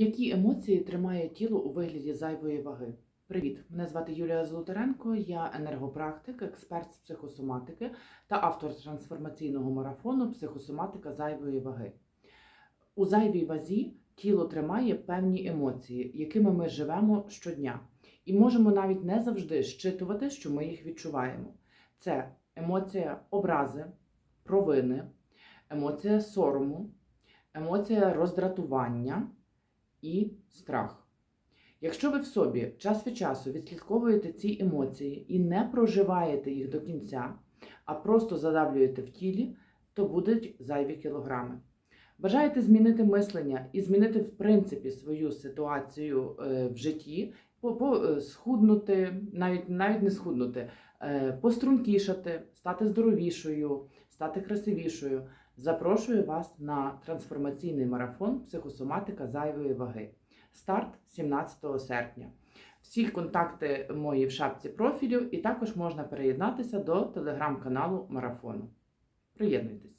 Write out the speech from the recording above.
Які емоції тримає тіло у вигляді зайвої ваги? Привіт! Мене звати Юлія Золотаренко, я енергопрактик, експерт з психосоматики та автор трансформаційного марафону Психосоматика зайвої ваги. У зайвій вазі тіло тримає певні емоції, якими ми живемо щодня, і можемо навіть не завжди щитувати, що ми їх відчуваємо. Це емоція образи, провини, емоція сорому, емоція роздратування і страх. Якщо ви в собі час від часу відслідковуєте ці емоції і не проживаєте їх до кінця, а просто задавлюєте в тілі, то будуть зайві кілограми. Бажаєте змінити мислення і змінити в принципі свою ситуацію е, в житті, схуднути, навіть, навіть не схуднути, е, пострункішати, стати здоровішою, стати красивішою. Запрошую вас на трансформаційний марафон Психосоматика зайвої ваги. Старт 17 серпня. Всі контакти мої в шапці профілю, і також можна переєднатися до телеграм-каналу марафону. Приєднуйтесь!